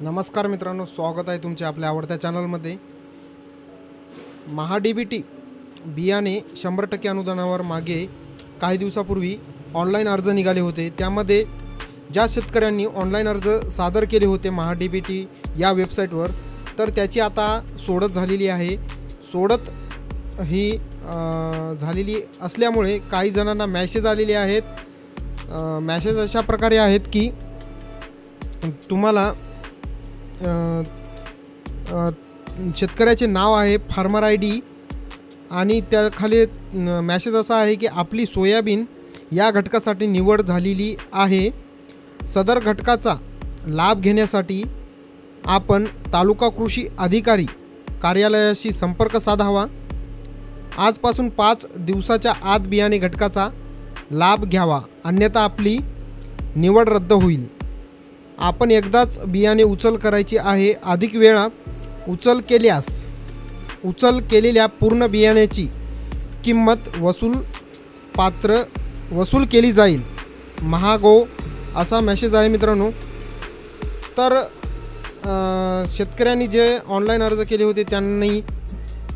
नमस्कार मित्रांनो स्वागत आहे तुमचे आपल्या आवडत्या चॅनलमध्ये. महा डी बी टी बियाणे शंभर टक्के अनुदानावर मागे काही दिवसापूर्वी ऑनलाईन अर्ज निघाले होते. त्यामध्ये ज्या शेतकऱ्यांनी ऑनलाईन अर्ज सादर केले होते महा डी बी टी या वेबसाईटवर तर त्याची आता सोडत झालेली आहे. सोडत ही झालेली असल्यामुळे काही जणांना मॅसेज आलेले आहेत. मॅसेज अशा प्रकारे आहेत की तुम्हाला शेतकऱ्याचे नाव आहे फार्मर आय डी आणि त्याखाली मॅसेज असा आहे की आपली सोयाबीन या घटकासाठी निवड झालेली आहे. सदर घटकाचा लाभ घेण्यासाठी आपण तालुका कृषी अधिकारी कार्यालयाशी संपर्क साधावा. आजपासून पाच दिवसाच्या आत बियाणे घटकाचा लाभ घ्यावा. अन्यथा आपली निवड रद्द होईल. आपण एकदाच बियाणे उचल करायची आहे. अधिक वेळा उचल केल्यास उचल केलेल्या पूर्ण बियाण्याची किंमत वसूल पात्र वसूल केली जाईल. महागो असा मेसेज आहे मित्रांनो. तर शेतकऱ्यांनी जे ऑनलाईन अर्ज केले होते त्यांनी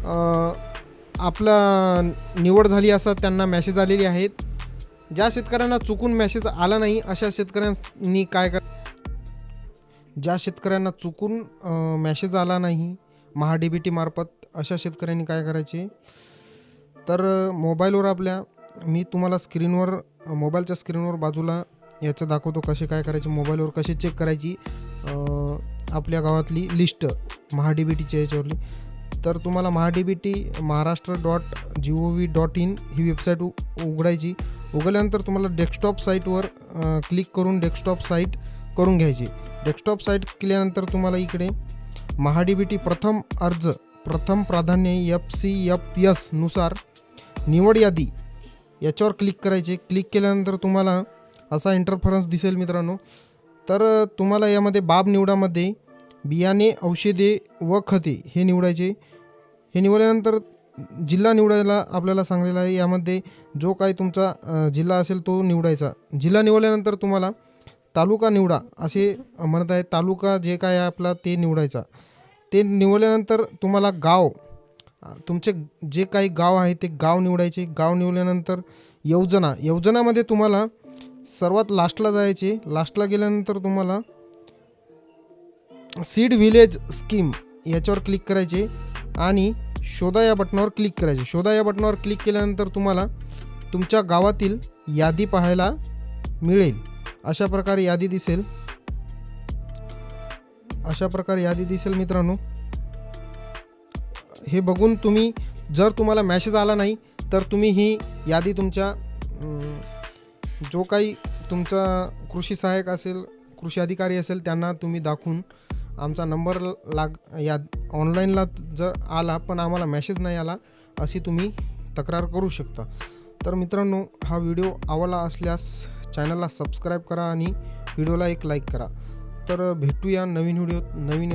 आपलं आपला निवड झाली असा त्यांना मॅसेज आलेली आहेत. ज्या शेतकऱ्यांना चुकून मॅसेज आला नाही अशा शेतकऱ्यांनी काय कर ज्या शेतकऱ्यांना चुकून मॅसेज आला नाही महाडीबीटी बी मार्फत अशा शेतकऱ्यांनी काय करायचे? तर मोबाईलवर आपल्या मी तुम्हाला स्क्रीनवर मोबाईलच्या स्क्रीनवर बाजूला याचं दाखवतो कसे काय करायचे मोबाईलवर कसे चेक करायची. आपल्या गावातली लिस्ट महाडीबीटीच्या बी टीच्या याच्यावरली. तर तुम्हाला MahaDBT B T Maharashtra dot G O V dot in he website उ उघडायची. उघडल्यानंतर तुम्हाला डेस्कटॉप साईटवर क्लिक करून डेस्कटॉप साईट करून घ्यायची. डेस्कटॉप साईट केल्यानंतर तुम्हाला इकडे महाडीबीटी बी टी प्रथम अर्ज प्रथम प्राधान्य एफ सी एफ एसनुसार निवड यादी याच्यावर क्लिक करायचे. क्लिक केल्यानंतर तुम्हाला असा इंटरफरन्स दिसेल मित्रांनो. तर तुम्हाला यामध्ये बाब निवडामध्ये बियाणे औषधे व खते हे निवडायचे. हे निवडल्यानंतर जिल्हा निवडायला आपल्याला सांगलेला आहे. यामध्ये जो काही तुमचा जिल्हा असेल तो निवडायचा. जिल्हा निवडल्यानंतर तुम्हाला तालुका निवडा असे म्हणत आहे तालुका जे काय आहे आपला ते निवडायचा. ते निवडल्यानंतर तुम्हाला गाव तुमचे जे काही गाव आहे ते गाव निवडायचे. गाव निवडल्यानंतर योजना योजनामध्ये तुम्हाला सर्वात लास्टला जायचे. लास्टला गेल्यानंतर तुम्हाला सीड व्हिलेज स्कीम याच्यावर क्लिक करायचे आणि शोधा या बटनावर क्लिक करायचे. शोधा या बटनावर क्लिक केल्यानंतर तुम्हाला तुमच्या गावातील यादी पाहायला मिळेल. अशा प्रकारे यादी दिसेल. अशा प्रकारे यादी दिसेल मित्रांनो. हे बघून तुम्ही जर तुम्हाला मॅसेज आला नाही तर तुम्ही ही यादी तुमच्या जो काही तुमचा कृषी सहाय्यक असेल कृषी अधिकारी असेल त्यांना तुम्ही दाखवून आमचा नंबर लाग या ऑनलाईनला जर आला पण आम्हाला मॅसेज नाही आला अशी तुम्ही तक्रार करू शकता. तर मित्रांनो हा व्हिडिओ आवडला असल्यास चॅनलला सबस्क्राईब करा आणि व्हिडिओला एक लाईक करा. तर भेटूया नवीन व्हिडिओ नवीन